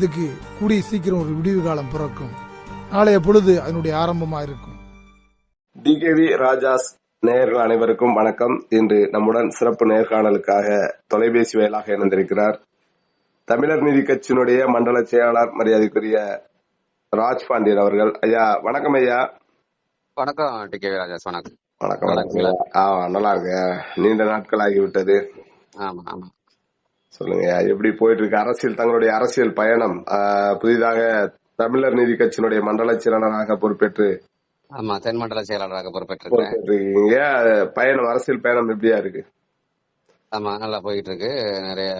இதுக்கு கூடிய சீக்கிரம் ஒரு விடிவு காலம் பிறக்கும். நாளைய பொழுது அதனுடைய ஆரம்பமா இருக்கும் டிகேவி ராஜாஸ் நேயர்கள் அனைவருக்கும் வணக்கம். இன்று நம்முடன் சிறப்பு நேர்காணலுக்காக தொலைபேசி வாயிலாக இணைந்திருக்கிறார். தமிழர் நீதி கட்சியினுடைய மண்டல செயலாளர் மரியாதைக்குரிய ராஜ் பாண்டியன் அவர்கள். ஐயா வணக்கம் ஐயா. வணக்கம் டி கே ராஜாஸ் வணக்கம். வணக்கம். நல்லா வணக்கம் ஆ நல்லா இருக்கேன் நீண்ட நாட்கள் ஆகிவிட்டது. ஆமா ஆமா. சொல்லுங்க. எப்படி போயிட்டு இருக்கு அரசியல் தங்களுடைய அரசியல் பயணம்? புதிதாக தமிழர் நீதி கட்சியினுடைய மண்டல செயலாளராக பொறுப்பேற்று ஆமா தென்மண்டல செயலாளராக பொறுப்பேற்றிருக்கிறேன் பொறுப்பேற்றிருக்கீங்க. பயணம் அரசியல் பயணம் எப்படியா இருக்கு? ஆமா நல்லா போயிட்டு இருக்கு நிறைய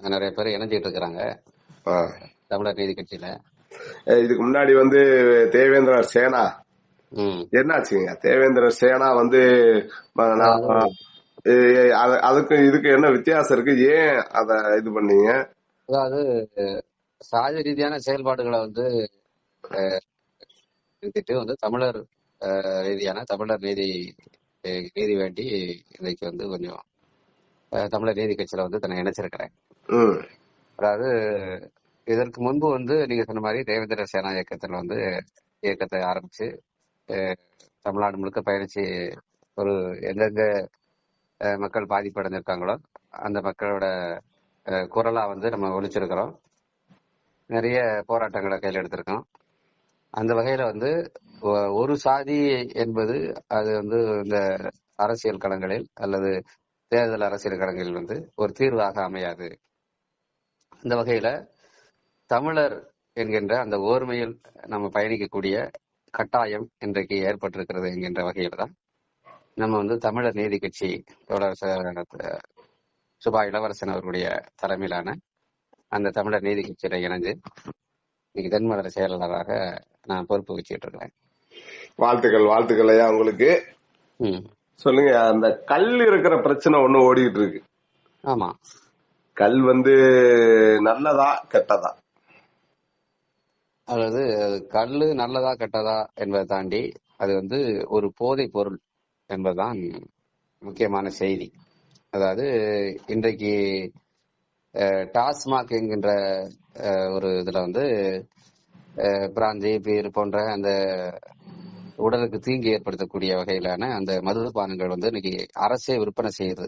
நிறைய பேர் இணைஞ்சிட்டு இருக்கிறாங்க. தமிழர் நீதி கட்சியில. இதுக்கு முன்னாடி வந்து தேவேந்திர சேனா. என்னாச்சுங்க? தேவேந்திர சேனா வந்து அதுக்கு இதுக்கு என்ன வித்தியாசம் இருக்கு? ஏன் அத இது பண்ணீங்க? அதாவது சாதி ரீதியான செயல்பாடுகளை வந்து நிறுத்திட்டு வந்து தமிழர் ரீதியான தமிழர் நீதி நீதி வேண்டி இன்னைக்கு வந்து கொஞ்சம் தமிழர் நீதி கட்சியில வந்து தன்னை இணைச்சிருக்கிறேன். அதாவது இதற்கு முன்பு வந்து நீங்க சொன்ன மாதிரி தேவேந்திர சேனா இயக்கத்தில் வந்து இயக்கத்தை ஆரம்பிச்சு தமிழ்நாடு முழுக்க பயணிச்சு ஒரு எங்கெங்க மக்கள் பாதிப்படைஞ்சிருக்காங்களோ அந்த மக்களோட குரலா வந்து நம்ம ஒழிச்சிருக்கிறோம் நிறைய போராட்டங்களை கையில் எடுத்திருக்கோம். அந்த வகையில வந்து ஒரு சாதி என்பது அது வந்து இந்த அரசியல் களங்களில் அல்லது தேர்தல் அரசியல் களங்களில் வந்து ஒரு தீர்வாக அமையாது. அந்த வகையில தமிழர் என்கின்ற அந்த ஓர்மையில் நம்ம பயணிக்கக்கூடிய கட்டாயம் இன்றைக்கு ஏற்பட்டிருக்கிறது என்கின்ற வகையில தான் நம்ம வந்து தமிழர் நீதி கட்சி தோழர் சுபா இளவரசன் அவர்களுடைய தலைமையிலான அந்த தமிழர் நீதி கட்சியில இணைஞ்சு இன்னைக்கு தென்மண்டல செயலாளராக நான் பொறுப்பு வச்சுட்டு இருக்கிறேன். வாழ்த்துக்கள் வாழ்த்துக்கள் ஐயா உங்களுக்கு. ம். சொல்லுங்க அந்த கல் இருக்கிற பிரச்சனை ஒண்ணு ஓடிட்டு இருக்கு. ஆமா. கல் வந்து நல்லதா கெட்டதா? அதாவது அது கல்லு நல்லதா கெட்டதா என்பதை தாண்டி அது வந்து ஒரு போதை பொருள். என்பதுதான் முக்கியமான செய்தி. அதாவது இன்றைக்கு டாஸ்மாக் என்கின்ற ஒரு இதுல வந்து பிராந்தி பீர் போன்ற அந்த உடலுக்கு தீங்கு ஏற்படுத்தக்கூடிய வகையிலான அந்த மதுபானங்கள் வந்து இன்னைக்கு அரசே விற்பனை செய்யுது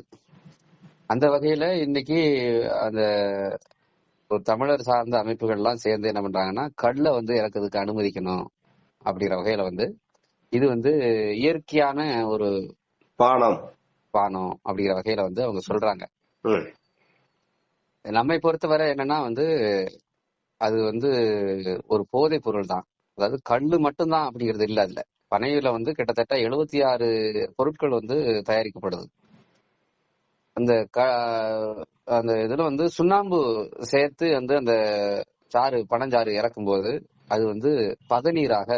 அந்த வகையில இன்னைக்கு அந்த ஒரு தமிழர் சார்ந்த அமைப்புகள்லாம் சேர்ந்து என்ன பண்றாங்கன்னா கல்லை வந்து இறக்குறதுக்கு அனுமதிக்கணும் அப்படிங்கிற வகையில வந்து இது வந்து இயற்கையான ஒரு பானம். பானம் அப்படிங்கிற வகையில வந்து அவங்க சொல்றாங்க. நம்மை பொறுத்தவரை என்னன்னா வந்து அது வந்து ஒரு போதை பொருள் தான். அதாவது கல்லு மட்டும்தான் அப்படிங்கிறது இல்ல அதுல. பனையில வந்து கிட்டத்தட்ட எழுபத்தி ஆறு பொருட்கள் வந்து தயாரிக்கப்படுது. அந்த க அந்த இதுல வந்து சுண்ணாம்பு சேர்த்து வந்து அந்த சாறு பனஞ்சாறு இறக்கும்போது அது வந்து பதநீராக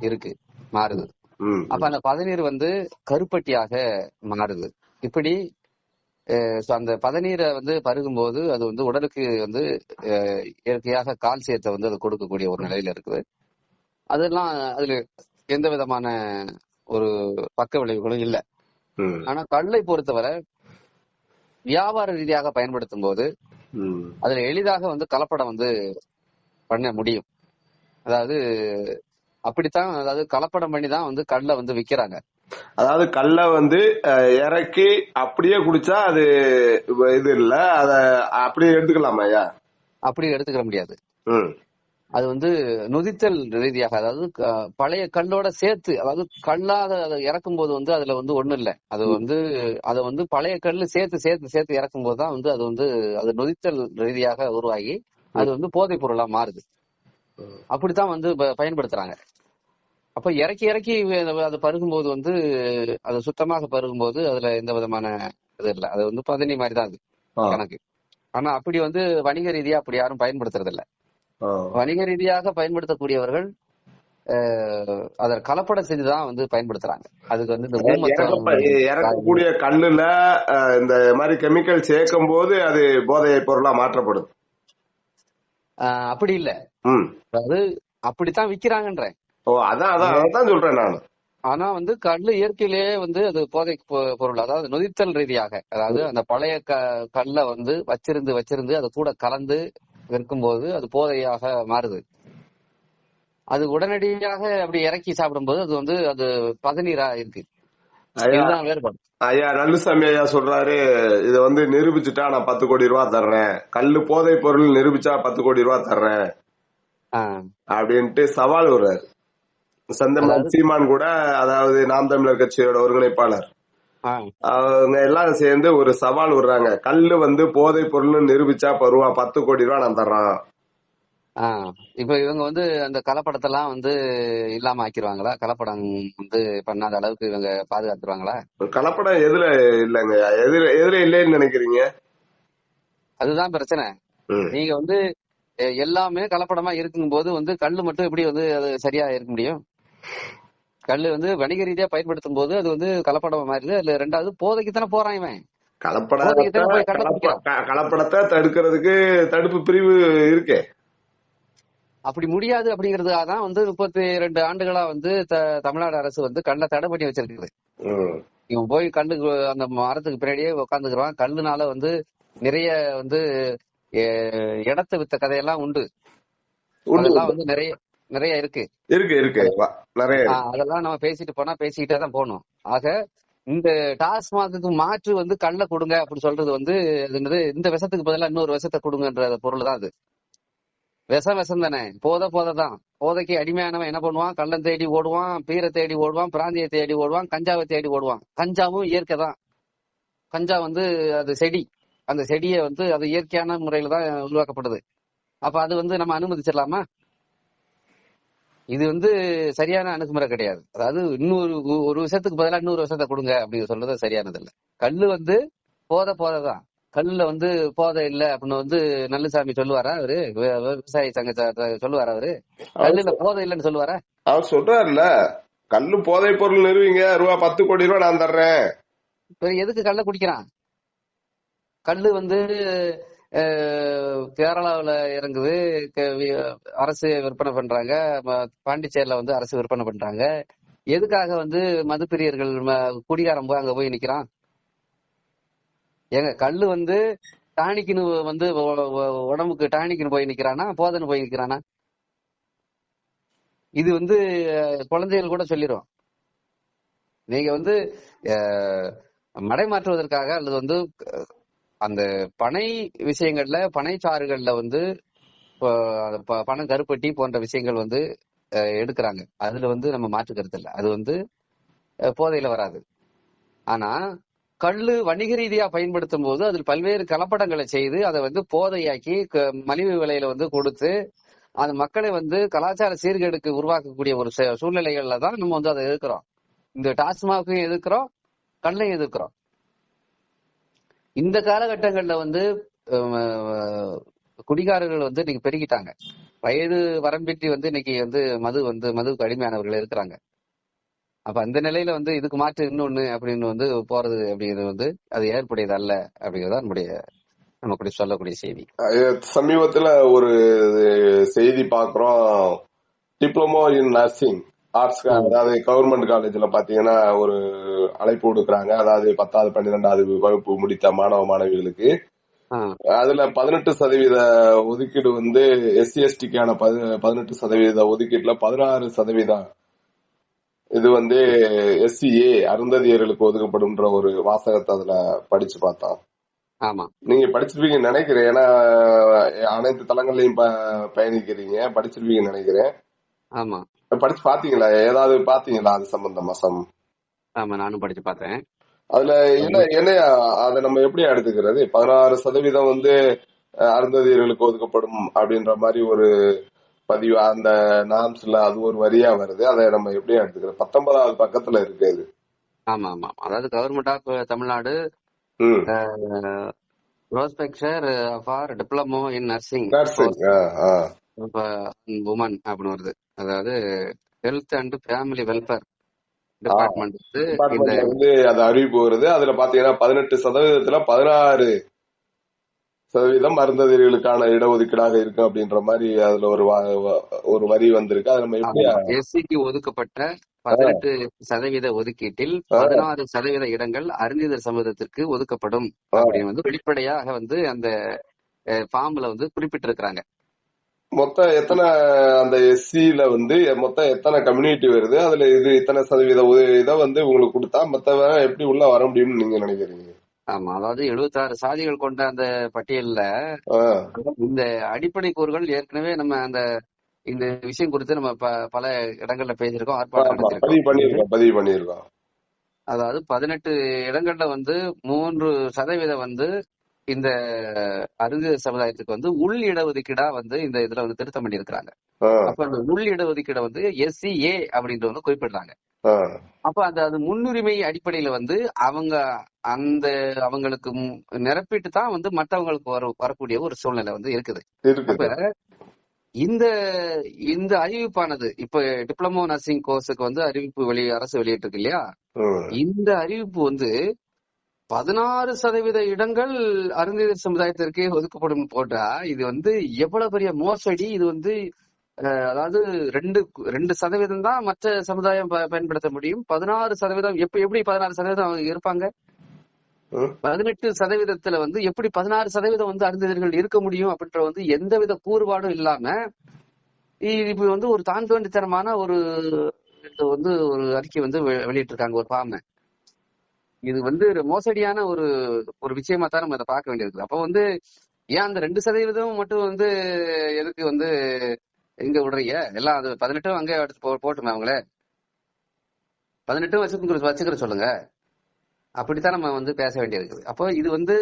இருக்கு மாறுது. அப்ப அந்த பதநீர் வந்து கருப்பட்டியாக மாறுது. இப்படி அந்த பதநீரை வந்து பருகும்போது அது வந்து உடலுக்கு வந்து இயற்கையாக கால்சியத்தை வந்து அது கொடுக்கக்கூடிய ஒரு நிலையில இருக்குது. அதெல்லாம் அதுல எந்த விதமான ஒரு பக்க விளைவுகளும் இல்லை. ஆனா கல்லை பொறுத்தவரை வியாபார ரீதியாக பயன்படுத்தும் போது. அதுல எளிதாக வந்து கலப்படம் வந்து பண்ண முடியும். அதாவது அப்படித்தான் அதாவது கலப்படம் பண்ணி தான் வந்து கல்லை வந்து விக்கிறாங்க. அதாவது கல்ல வந்து இறக்கி அப்படியே குடிச்சா அது இது இல்ல அத அப்படியே எடுத்துக்கலாமா ஐயா? அப்படி எடுத்துக்கிற முடியாது. அது வந்து நொதித்தல் ரீதியாக அதாவது பழைய கல்லோட சேர்த்து அதாவது கல்லாத அதை இறக்கும் போது வந்து அதுல வந்து ஒண்ணும் இல்ல. அது வந்து அதை வந்து பழைய கல்லு சேர்த்து சேர்த்து சேர்த்து இறக்கும் போது தான் வந்து அது வந்து அது நொதித்தல் ரீதியாக உருவாகி அது வந்து போதைப் பொருளா மாறுது. அப்படித்தான் வந்து பயன்படுத்துறாங்க. அப்ப இறக்கி இறக்கி அது பருகும்போது வந்து அது சுத்தமாக பருகும்போது அதுல எந்த விதமான இது இல்ல. அது வந்து பதனி மாதிரி தான் அது. கணக்கு. ஆனா அப்படி வந்து வணிக ரீதியா அப்படி யாரும் பயன்படுத்துறது இல்ல. வணிக ரீதியாக பயன்படுத்தக்கூடியவர்கள் அதை கலப்படம் செஞ்சுதான் வந்து பயன்படுத்துறாங்க. அதுக்கு வந்து இந்த இறக்கக்கூடிய அஹ், இந்த மாதிரி கெமிக்கல் சேர்க்கும் போது அது போதை பொருளா மாற்றப்படுது அப்படி இல்ல. அதாவது அப்படித்தான் விக்கிறாங்கன்றேன். ஓ அதான் அதான் அதான் சொல்றேன் நான். ஆனா வந்து கல்லு இயற்கையிலேயே வந்து அது போதை பொருள். அதாவது நொதித்தல் ரீதியாக. அதாவது அந்த பழைய க கல்லை வந்து வச்சிருந்து வச்சிருந்து அது கூட கலந்து விற்கும்போது அது போதையாக மாறுது. அது உடனடியாக அப்படி இறக்கி சாப்பிடும்போது அது வந்து அது பதநீரா இருக்கு. ஐயா வேறுபாடு. ஐயா நல்லுசாமி ஐயா சொல்றாரு இத வந்து நிரூபிச்சுட்டா நான் பத்து கோடி ரூபாய் தர்றேன். கல்லு போதை பொருள் நிரூபிச்சா பத்து கோடி ரூபாய் தர்றேன். அப்படின்ட்டு சவால் விடுறாரு செந்தமன் சீமான் கூட அதாவது நாம் தமிழர் கட்சியோட ஒருங்கிணைப்பாளர். அவங்க எல்லாரும் சேர்ந்து ஒரு சவால் விடுறாங்க. கல்லு வந்து போதை பொருள்னு நிரூபிச்சா பருவா பத்து கோடி ரூபாய் நான் தர்றேன். இப்ப இவங்க வந்து அந்த கலப்படத்தெல்லாம் வந்து இல்லாம ஆக்கிடுவாங்களா கலப்படம் வந்து பண்ணாத அளவுக்கு இவங்க பாதுகாத்துருவாங்களா? கலப்படம் எதுல இல்லங்க. எதுல எதுல இல்லைன்னு நினைக்கிறீங்க? அதுதான் பிரச்சனை. நீங்க வந்து எல்லாமே கலப்படமா இருக்கும்போது வந்து கல்லு மட்டும் எப்படி வந்து அது சரியா இருக்க முடியும்? கல்லு வந்து வணிக ரீதியா பயன்படுத்தும் போது அது வந்து கலப்படமா மாறுது அதுல ரெண்டாவது போதைக்கு தானே போறான் இவன். கலப்படத்தை தடுக்கிறதுக்கு தடுப்பு பிரிவு இருக்கே. அப்படி முடியாது அப்படிங்கிறதுக்காக தான் வந்து முப்பத்தி ரெண்டு ஆண்டுகளா வந்து தமிழ்நாடு அரசு வந்து கல்லை தடை பண்ணி வச்சிருக்குது. இவன் போய் கல்லுக்கு அந்த மரத்துக்கு பின்னாடியே உட்காந்துக்கிறான் கல்லுனால வந்து நிறைய வந்து இடத்த வித்த கதையெல்லாம் உண்டு. உண்டு அதெல்லாம் வந்து நிறைய நிறைய இருக்கு. இருக்கு இருக்கு. நிறைய அதெல்லாம் நம்ம பேசிட்டு போனா பேசிக்கிட்டே தான் போகணும். ஆக இந்த டாஸ்மாக்கு மாற்று வந்து கல்ல கொடுங்க அப்படி சொல்றது வந்து இந்த விஷத்துக்கு பதிலா இன்னொரு விஷத்தை கொடுங்கன்ற பொருள் தான் அது. விஷம் விஷம் தானே. போத போதை தான். போதைக்கு அடிமையானவன் என்ன பண்ணுவான்? கள்ளம் தேடி ஓடுவான் பீரை தேடி ஓடுவான் பிராந்தியை தேடி ஓடுவான் கஞ்சாவை தேடி ஓடுவான். கஞ்சாவும் இயற்கை தான். கஞ்சா வந்து அது செடி. அந்த செடியை வந்து அது இயற்கையான முறையில தான் உருவாக்கப்படுது. அப்ப அது வந்து நம்ம அனுமதிச்சிடலாமா? இது வந்து சரியான அணுகுமுறை கிடையாது. அதாவது இன்னொரு ஒரு விஷயத்துக்கு பதிலா இன்னொரு விஷயத்த கொடுங்க அப்படின்னு சொல்றது சரியானது இல்ல கல்லு வந்து போதை போதை தான் கல்லுல வந்து போதை இல்ல அப்படின்னு வந்து நல்லுசாமி சொல்லுவாரா அவரு? விவசாயி சங்க சொல்லுவாரா அவரு? கல்லுல போதை இல்லைன்னு சொல்லுவாரா? அவர் சொல்றாருல்ல கல்லு போதை பொருள் நிறுவீங்க ரூபா பத்து கோடி ரூபாய் நான் தர்றேன். எதுக்கு கல்ல குடிக்கிறான்? கல்லு வந்து கேரளாவில் இறங்குது. அரசு விற்பனை பண்றாங்க. ம- பாண்டிச்சேரியில வந்து அரசு விற்பனை பண்றாங்க. எதுக்காக வந்து மதுப்பிரியர்கள் ம- போய் அங்க போய் நிக்கிறான்? ஏங்க கல்லு வந்து டானிக்குன்னு வந்து உடம்புக்கு டானிக்குன்னு போய் நிக்கிறானா? போதன்னு போய் நிக்கிறானா? இது வந்து குழந்தைகள் கூட சொல்லிடும் நீங்க வந்து மடை மாற்றுவதற்காக அல்லது வந்து அந்த பனை விஷயங்கள்ல பனைச்சாறுகள்ல வந்து ப- பணம் கருப்பட்டி போன்ற விஷயங்கள் வந்து எடுக்கிறாங்க. அதுல வந்து நம்ம மாற்று கருத்து இல்லை. அது வந்து போதையில வராது. ஆனா கல்லு வணிக ரீதியா பயன்படுத்தும் போது அதில் பல்வேறு கலப்படங்களை செய்து அதை வந்து போதையாக்கி க- மலிவு விலையில வந்து கொடுத்து அது மக்களை வந்து கலாச்சார சீர்கேடுக்கு உருவாக்கக்கூடிய ஒரு ச- சூழ்நிலைகள்ல தான் நம்ம வந்து அதை எதிர்க்கிறோம். இந்த டாஸ்மாகையும் எதிர்க்கிறோம் கல்லையும் எதிர்க்கிறோம். இந்த காலகட்டங்கள்ல வந்து குடிகாரர்கள் வந்து இன்னைக்கு பெருகிட்டாங்க. வயது வரம்பின்றி வந்து இன்னைக்கு வந்து மது வந்து மதுவுக்கு அடிமையானவர்கள் இருக்கிறாங்க. அப்ப அந்த நிலையில வந்து இதுக்கு மாற்று இன்னொன்னு அப்படின்னு வந்து போறது அப்படிங்கிறது வந்து அது ஏற்புடையது அல்ல அப்படிங்கிறது தான் நம்முடைய நமக்கு சொல்லக்கூடிய செய்தி. சமீபத்துல ஒரு செய்தி பாக்குறோம் டிப்ளமோ இன் நர்சிங் ஆர்ட்ஸ் அதாவது கவர்மெண்ட் காலேஜ்ல பாத்தீங்கன்னா ஒரு அழைப்பு கொடுக்குறாங்க அதாவது பத்தாவது பன்னிரெண்டாவது வகுப்பு முடித்த மாணவ மாணவிகளுக்கு. அதுல பதினெட்டு சதவீத ஒதுக்கீடு வந்து எஸ்சி எஸ்டிக்கான பதினெட்டு சதவீத ஒதுக்கீட்டுல பதினாறு சதவீதம் இது வந்து எஸ்சிஏ அருந்ததியர்களுக்கு ஒதுக்கப்படும்ன்ற ஒரு வாசகத்தை அதுல படிச்சு பார்த்தோம். ஆமா. நீங்க படிச்சிருப்பீங்கன்னு நினைக்கிறேன். ஏன்னா அனைத்து தளங்கள்லயும் பயணிக்கிறீங்க. படிச்சிருப்பீங்கன்னு நினைக்கிறேன். ஆமா. படிச்சு பாத்தீங்களா? ஏதாவது பாத்தீங்களா? அது சம்பந்தமா சம். ஆமா நானும் படிச்சு பார்த்தேன் அதுல என்ன என்ன அதை நம்ம எப்படி எடுத்துக்கிறது? பதினாறு சதவீதம் வந்து அருந்ததியர்களுக்கு ஒதுக்கப்படும் அப்படின்ற மாதிரி ஒரு பதிவு அந்த நாம்ஸ்ல அது ஒரு வரியா வருது. அதை நம்ம எப்படி எடுத்துக்கிறது? பத்தொன்பதாவது பக்கத்துல இருக்கு அது ஆமா ஆமா. அதாவது government of Tamil Nadu prospectus for diploma in nursing nursing women அப்படின்னு வருது. அதாவது health and family welfare department வந்து அது அறிவிப்பு வருது அதுல பாத்தீங்கன்னா பதினெட்டு சதவீதத்துல பதினாறு சதவீதம் அருந்ததியர்களுக்கான இடஒதுக்கீடாக இருக்கு அப்படின்ற மாதிரி அதுல ஒரு ஒரு வரி வந்திருக்கு. அதை நம்ம எப்படி எஸ்சிக்கு ஒதுக்கப்பட்ட பதினெட்டு சதவீத ஒதுக்கீட்டில் பதினாறு சதவீத இடங்கள் அருந்திதர் சமூகத்திற்கு ஒதுக்கப்படும் அப்படின்னு வந்து வெளிப்படையாக வந்து அந்த ஃபார்ம்ல வந்து குறிப்பிட்டிருக்கிறாங்க. மொத்தம் எத்தனை அந்த எஸ்சில வந்து மொத்தம் எத்தனை கம்யூனிட்டி வருது அதுல இது இத்தனை சதவீத இதை வந்து உங்களுக்கு கொடுத்தா மத்தவங்க எப்படி உள்ள வர முடியும்னு நீங்க நினைக்கிறீங்க? ஆமா அதாவது 76 சாதிகள் கொண்ட அந்த பட்டியல்ல இந்த அடிப்படை கூறுகள் ஏற்கனவே நம்ம அந்த இந்த விஷயம் குறித்து நம்ம பல இடங்கள்ல பேசியிருக்கோம் ஆர்ப்பாட்டம் ஆமா பதிவு பண்ணிருக்கோம் அதாவது பதினெட்டு இடங்கள்ல வந்து மூன்று சதவீதம் வந்து இந்த அருந்த சமுதாயத்துக்கு வந்து உள் இடஒதுக்கீடா வந்து இந்த இதுல வந்து திருத்தம் பண்ணியிருக்கிறாங்க. ஆ, அப்ப அந்த உள் இடஒதுக்கீடை வந்து எஸ்சி ஏ அப்படின்ட்டு வந்து குறிப்பிடுறாங்க. அப்ப அந்த அது முன்னுரிமை அடிப்படையில வந்து அவங்க அந்த அவங்களுக்கு நிரப்பிட்டு தான் வந்து மற்றவங்களுக்கு வர வரக்கூடிய ஒரு சூழ்நிலை வந்து இருக்குது. அப்ப இந்த இந்த அறிவிப்பானது இப்ப டிப்ளமோ நர்சிங் கோர்ஸுக்கு வந்து அறிவிப்பு வெளி அரசு வெளியிட்டிருக்கு இல்லையா? ம், இந்த அறிவிப்பு வந்து பதினாறு சதவீத இடங்கள் அருந்ததியர் சமுதாயத்திற்கே ஒதுக்கப்படும் போட்டா இது வந்து எவ்வளவு பெரிய மோசடி? இது வந்து அதாவது ரெண்டு ரெண்டு சதவீதம் தான் மற்ற சமுதாயம் பயன்படுத்த முடியும். பதினாறு சதவீதம் எப்ப எப்படி பதினாறு சதவீதம் அவங்க இருப்பாங்க? பதினெட்டு சதவீதத்துல வந்து எப்படி பதினாறு சதவீதம் வந்து அருந்ததியர்கள் இருக்க முடியும் அப்படின்ற வந்து எந்தவித கூறுபாடும் இல்லாம இது இப்ப வந்து ஒரு தான் தோண்டித்தனமான ஒரு வந்து ஒரு அறிக்கை வந்து வெளியிட்டிருக்காங்க ஒரு ஃபார்ம் இது வந்து ஒரு மோசடியான ஒரு ஒரு விஷயமா தான் நம்ம அதை பார்க்க வேண்டியிருக்கு அப்போ வந்து ஏன் அந்த ரெண்டு சதவீதம் மட்டும் வந்து எதுக்கு வந்து எங்க விடுறீங்க? எல்லாம் அது பதினெட்டும் அங்கே எடுத்து போ போட்டுமே அவங்களே? பதினெட்டும் வச்சுக்கிற வச்சுக்கிற சொல்லுங்க. அப்படித்தான் நம்ம வந்து பேச வேண்டியிருக்குது. அப்போ இது வந்து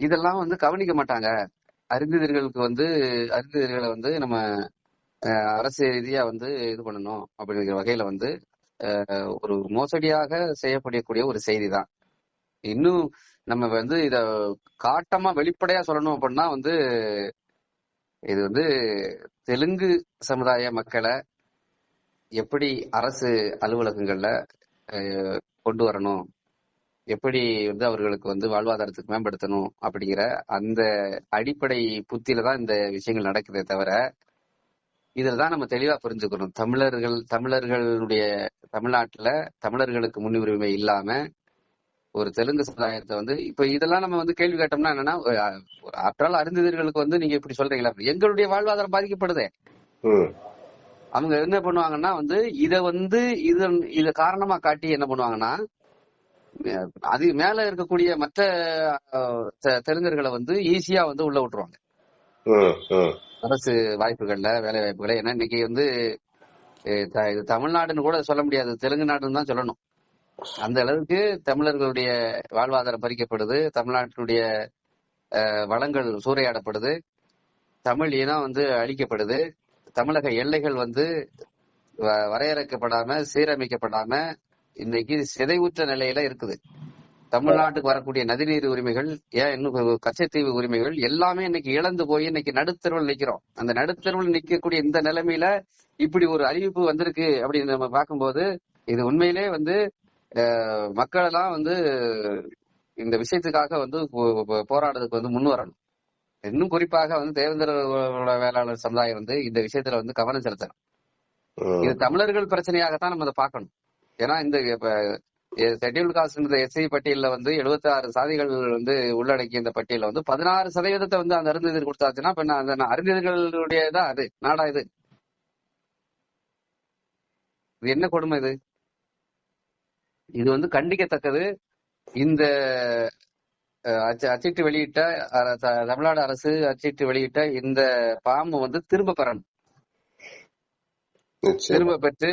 இதெல்லாம் வந்து கவனிக்க மாட்டாங்க. அறிந்ததர்களுக்கு வந்து அறிந்ததர்களை வந்து நம்ம அரசு ரீதியா வந்து இது பண்ணணும் அப்படிங்கிற வகையில வந்து ஒரு மோசடியாக செய்யப்படக்கூடிய ஒரு செய்தி தான் இன்னும் நம்ம வந்து இத காட்டமா வெளிப்படையா சொல்லணும் அப்படின்னா வந்து இது வந்து தெலுங்கு சமுதாய மக்களை எப்படி அரசு அலுவலகங்கள்ல அஹ், கொண்டு வரணும் எப்படி வந்து அவர்களுக்கு வந்து வாழ்வாதாரத்துக்கு மேம்படுத்தணும் அப்படிங்கிற அந்த அடிப்படை புத்தியில தான் இந்த விஷயங்கள் நடக்குதே தவிர இதுல தான் நம்ம தெளிவா புரிஞ்சுக்கணும். தமிழர்கள் தமிழர்களுடைய தமிழ்நாட்டுல தமிழர்களுக்கு முன்னுரிமை இல்லாம ஒரு தெலுங்கு சமுதாயத்தை வந்து இப்ப இதெல்லாம் நம்ம வந்து கேள்வி கேட்டோம்னா என்னன்னா ஆற்றால் அருந்ததியர்களுக்கு வந்து நீங்க இப்படி சொல்றீங்களா? எங்களுடைய வாழ்வாதாரம் பாதிக்கப்படுதே. அவங்க என்ன பண்ணுவாங்கன்னா வந்து இத வந்து இத இத காரணமா காட்டி என்ன பண்ணுவாங்கன்னா அது மேல இருக்கக்கூடிய மற்ற தெலுங்கர்களை வந்து ஈஸியா வந்து உள்ள விட்டுருவாங்க. அரசு வாய்ப்புகள்ல வேலை வாய்ப்புகள்ல. ஏன்னா இன்னைக்கு வந்து த- இது தமிழ்நாடுன்னு கூட சொல்ல முடியாது. தெலுங்கு நாடுன்னு தான் சொல்லணும். அந்த அளவுக்கு தமிழர்களுடைய வாழ்வாதாரம் பறிக்கப்படுது. தமிழ்நாட்டினுடைய அஹ், வளங்கள் சூறையாடப்படுது. தமிழ் இனம் வந்து அழிக்கப்படுது. தமிழக எல்லைகள் வந்து வ- வரையறுக்கப்படாம சீரமைக்கப்படாம இன்னைக்கு சிதைவுற்ற நிலையில இருக்குது. தமிழ்நாட்டுக்கு வரக்கூடிய நதிநீர் உரிமைகள் ஏன் இன்னும் கச்சத்தீவு உரிமைகள் எல்லாமே இன்னைக்கு இழந்து போய் இன்னைக்கு நடுத்தருவில் நிக்கிறோம். அந்த நடுத்தருவில் நிக்கக்கூடிய இந்த நிலைமையில இப்படி ஒரு அறிவிப்பு வந்திருக்கு அப்படின்னு நம்ம பார்க்கும்போது இது உண்மையிலே வந்து மக்கள் எல்லாம் வந்து இந்த விஷயத்துக்காக வந்து போராடுறதுக்கு வந்து முன் வரணும். இன்னும் குறிப்பாக வந்து தேவேந்திர வேளாளர் சமுதாயம் வந்து இந்த விஷயத்துல வந்து கவனம் செலுத்தணும். இது தமிழர்கள் பிரச்சனையாகத்தான் நம்ம அதை பார்க்கணும். ஏன்னா இந்த ஷெட்யூல் காஸ்ட் எஸ்ஐ பட்டியல்ல வந்து 76 சாதிகள் வந்து உள்ளடக்கிய இந்த பட்டியல்ல வந்து பதினாறு சதவீதத்தை வந்து அந்த அருந்ததியர் கொடுத்தாச்சுன்னா அந்த அருந்ததியர்களுடைய தான் அது? நாடா இது? இது என்ன கொடுமை இது? இது வந்து கண்டிக்கத்தக்கது. இந்த அச்சிட்டு வெளியிட்ட தமிழ்நாடு அரசு அச்சிட்டு வெளியிட்ட இந்த பாம்பு வந்து திரும்ப பெறணும். திரும்ப பெற்று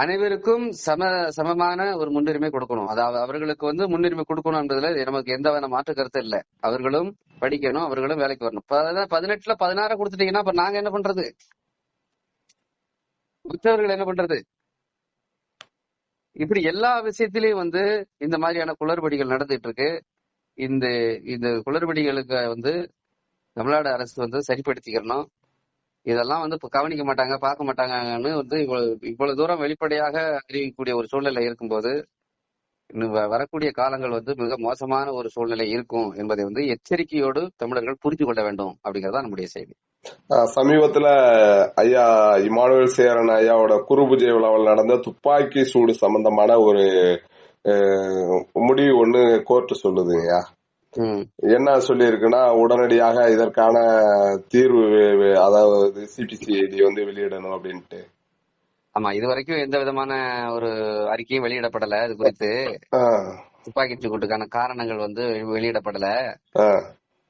அனைவருக்கும் சம சமமான ஒரு முன்னுரிமை கொடுக்கணும். அதாவது அவர்களுக்கு வந்து முன்னுரிமை கொடுக்கணும் என்பதுல நமக்கு எந்த வித மாற்று கருத்து இல்ல. அவர்களும் படிக்கணும் அவர்களும் வேலைக்கு வரணும். பதினெட்டுல பதினாறு கொடுத்துட்டீங்கன்னா அப்ப நாங்க என்ன பண்றது? மற்றவர்கள் என்ன பண்றது? இப்படி எல்லா விஷயத்திலயும் வந்து இந்த மாதிரியான குளறுபடிகள் நடந்துட்டு இருக்கு இந்த இந்த குளறுபடிகளுக்கு வந்து தமிழ்நாடு அரசு வந்து சரிப்படுத்திக்கிறணும். இதெல்லாம் வந்து இப்போ கவனிக்க மாட்டாங்க பார்க்க மாட்டாங்கன்னு வந்து இவ்வளவு இவ்வளவு தூரம் வெளிப்படையாக அறிவிக்கக்கூடிய ஒரு சூழ்நிலை இருக்கும்போது இன்னும் வ- வரக்கூடிய காலங்கள் வந்து மிக மோசமான ஒரு சூழ்நிலை இருக்கும் என்பதை வந்து எச்சரிக்கையோடு தமிழர்கள் புரிந்து கொள்ள வேண்டும் அப்படிங்கறதா நம்முடைய செய்தி. சமீபத்துல ஐயா இமானுவேல் சேரன் ஐயாவோட குருபூஜை விழாவில் நடந்த துப்பாக்கி சூடு சம்பந்தமான ஒரு முடிவு ஒண்ணு கோர்ட் சொல்லுதுங்கய்யா. என்ன சொல்லி இருக்குன்னா உடனடியாக இதற்கான தீர்வு அதாவது சிபிசிஐடி வந்து வெளியிடணும் அப்படின்ட்டு. ஆமா இது வரைக்கும் எந்த விதமான ஒரு அறிக்கையும் வெளியிடப்படல. இது குறித்து துப்பாக்கி சூட்டுக்கான காரணங்கள் வந்து வெளியிடப்படல.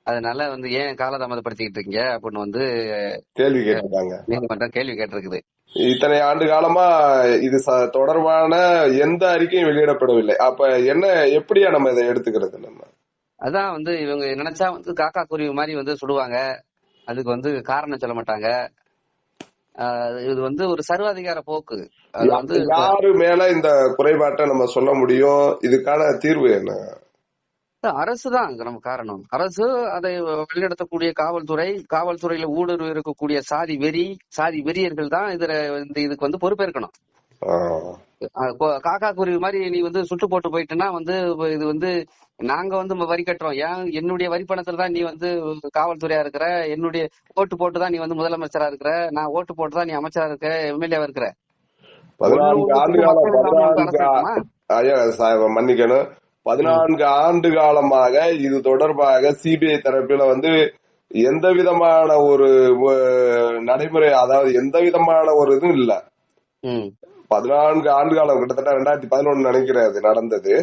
அதனால வந்து ஏன் காலதாமதப்படுத்திக்கிட்டு இருக்கீங்க அப்படின்னு வந்து கேள்வி கேட்டிருக்காங்க. நீதிமன்றம் கேள்வி கேட்டிருக்குது. இத்தனை ஆண்டு காலமா இது தொடர்பான எந்த அறிக்கையும் வெளியிடப்படவில்லை. அப்ப என்ன எப்படியா நம்ம இதை எடுத்துக்கிறது நம்ம? அதான் வந்து இவங்க நினைச்சா வந்து காக்கா குருவி மாதிரி வந்து சுடுவாங்க. அதுக்கு வந்து காரணம் சொல்ல மாட்டாங்க. இது வந்து ஒரு சர்வாதிகார போக்கு. அது வந்து யாரு மேல இந்த குறைபாட்டை நம்ம சொல்ல முடியும்? இதுக்கான தீர்வு என்ன? அரசு தான் நம்ம காரணம். அரசு அதை வழிநடத்தக்கூடிய காவல்துறை காவல்துறையில ஊடுருவி இருக்கக்கூடிய சாதி வெறி சாதி வெறியர்கள் தான் இதுல இந்த இதுக்கு வந்து பொறுப்பேற்கணும். காக்கா குருவி மாதிரி நீ வந்து சுட்டு போட்டு போயிட்டேன்னா வந்து இது வந்து நாங்க வந்து வரி கட்டுறோம். ஏன்? என்னுடைய வரி பணத்துல தான் நீ வந்து காவல்துறையா இருக்கிற என்னுடைய ஓட்டு போட்டு தான் நீ வந்து முதலமைச்சரா இருக்கிற நான் ஓட்டு போட்டு தான் நீ அமைச்சரா இருக்க எம்எல்ஏவா இருக்கிற? மன்னிக்கணும். பதினான்கு ஆண்டு காலமாக இது தொடர்பாக சிபிஐ தரப்பில வந்து எந்த விதமான ஒரு நடைமுறை அதாவது எந்த விதமான ஒரு இதுவும் இல்ல. பதினான்கு ஆண்டு காலம் கிட்டத்தட்ட ரெண்டாயிரத்தி பதினொன்னு நினைக்கிறேன் அது நடந்தது.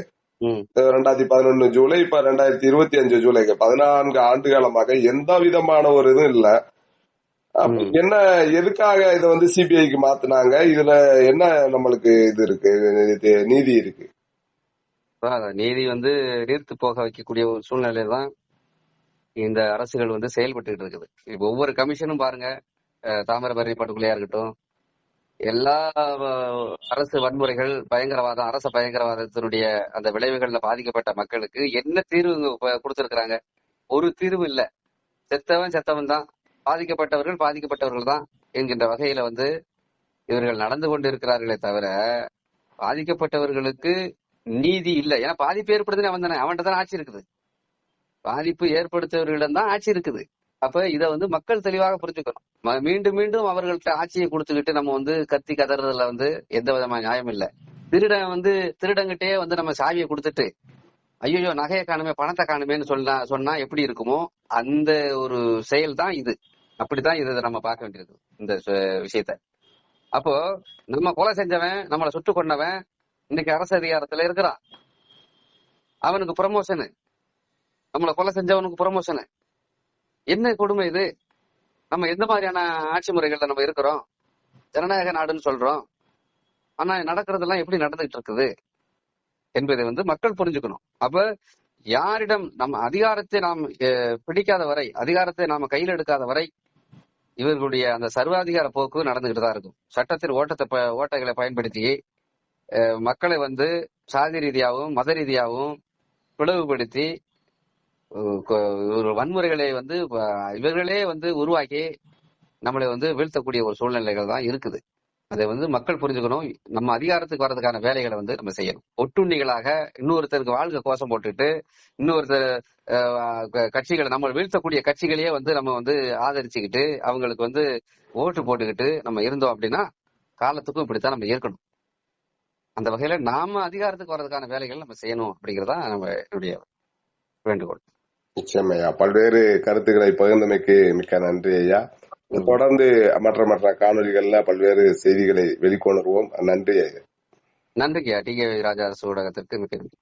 ரெண்டாயிரத்தி பதினொன்னு ஜூலை இப்ப ரெண்டாயிரத்தி இருபத்தி அஞ்சு ஜூலை பதினான்கு ஆண்டு காலமாக எந்த விதமான ஒரு இதுவும் இல்ல. என்ன எதுக்காக இதை வந்து சிபிஐக்கு மாத்துனாங்க? இதுல என்ன நம்மளுக்கு இது இருக்கு? நீதி இருக்கு? நீதி வந்து நீர்த்து போக வைக்கக்கூடிய ஒரு சூழ்நிலையில தான் இந்த அரசுகள் வந்து செயல்பட்டு இருக்குது. இப்ப ஒவ்வொரு கமிஷனும் பாருங்க தாமிரபரணி படுகொலையா இருக்கட்டும் எல்லா அரசு வன்முறைகள் பயங்கரவாதம் அரச பயங்கரவாதத்தினுடைய அந்த விளைவுகள்ல பாதிக்கப்பட்ட மக்களுக்கு என்ன தீர்வு கொடுத்திருக்கிறாங்க? ஒரு தீர்வு இல்ல. செத்தவன் செத்தவன் தான். பாதிக்கப்பட்டவர்கள் பாதிக்கப்பட்டவர்கள் தான் என்கின்ற வகையில வந்து இவர்கள் நடந்து கொண்டு இருக்கிறார்களே தவிர பாதிக்கப்பட்டவர்களுக்கு நீதி இல்ல. ஏன்னா பாதிப்பு ஏற்படுதுன்னு அவன் தானே. அவன்கிட்ட தான் ஆட்சி இருக்குது. பாதிப்பு ஏற்படுத்தவர்களிடம் தான் ஆட்சி இருக்குது. அப்ப இத வந்து மக்கள் தெளிவாக புரிஞ்சுக்கணும். மீண்டும் மீண்டும் அவர்கள்ட்ட ஆட்சியை கொடுத்துக்கிட்டு நம்ம வந்து கத்தி கதறதுல வந்து எந்த விதமான நியாயம் இல்ல. திருடன் வந்து திருடங்கிட்டே வந்து நம்ம சாவியை கொடுத்துட்டு ஐயோ நகையை காணுமே பணத்தை காணுமேன்னு சொன்னா சொன்னா எப்படி இருக்குமோ அந்த ஒரு செயல் தான் இது. அப்படித்தான் இதை நம்ம பார்க்க வேண்டியிருக்கு இந்த விஷயத்த. அப்போ நம்ம கொலை செஞ்சவன் நம்மளை சுட்டு கொண்டவன் இன்னைக்கு அரசு அதிகாரத்துல இருக்கிறான். அவனுக்கு ப்ரமோஷனு நம்மளை கொலை செஞ்சவனுக்கு ப்ரமோஷனு என்ன கொடுமை இது? நம்ம எந்த மாதிரியான ஆட்சி முறைகள்ல நம்ம இருக்கிறோம்? ஜனநாயக நாடுன்னு சொல்றோம். ஆனா நடக்கிறதெல்லாம் எப்படி நடந்துகிட்டு இருக்குது? என்பதை வந்து மக்கள் புரிஞ்சுக்கணும். அப்ப யாரிடம் நம்ம அதிகாரத்தை நாம் பிடிக்காத வரை அதிகாரத்தை நாம கையில் எடுக்காத வரை இவர்களுடைய அந்த சர்வாதிகார போக்கு நடந்துகிட்டு தான் இருக்கும். சட்டத்தின் ஓட்டத்தை ப- ஓட்டைகளை பயன்படுத்தி மக்களை வந்து சாதி ரீதியாகவும் மத ரீதியாகவும் பிளவுபடுத்தி ஒரு வன்முறைகளை வந்து இவர்களே வந்து உருவாக்கி நம்மளை வந்து வீழ்த்தக்கூடிய ஒரு சூழ்நிலைகள் தான் இருக்குது. அதை வந்து மக்கள் புரிஞ்சுக்கணும். நம்ம அதிகாரத்துக்கு வர்றதுக்கான வேலைகளை வந்து நம்ம செய்யணும். ஒட்டுண்ணிகளாக இன்னொருத்தருக்கு வாழ்க கோஷம் போட்டுட்டு இன்னொருத்தர் கட்சிகளை நம்ம வீழ்த்தக்கூடிய கட்சிகளையே வந்து நம்ம வந்து ஆதரிச்சுக்கிட்டு அவங்களுக்கு வந்து ஓட்டு போட்டுக்கிட்டு நம்ம இருந்தோம் அப்படின்னா காலத்துக்கும் இப்படித்தான் நம்ம இருக்கணும். அந்த வகையில நாம அதிகாரத்துக்கு வர்றதுக்கான வேலைகள் நம்ம செய்யணும் அப்படிங்கறதா நம்ம என்னுடைய வேண்டுகோள். நிச்சயம். ஐயா பல்வேறு கருத்துக்களை பகிர்ந்தமைக்கு மிக்க நன்றி ஐயா. தொடர்ந்து மற்ற மற்ற காணொலிகள்ல பல்வேறு செய்திகளை வெளிக்கொணர்வோம். நன்றி ஐயா. நன்றிங்கய்யா டி. கே. ராஜா அரசு ஊடகத்திற்கு மிக்க நன்றி.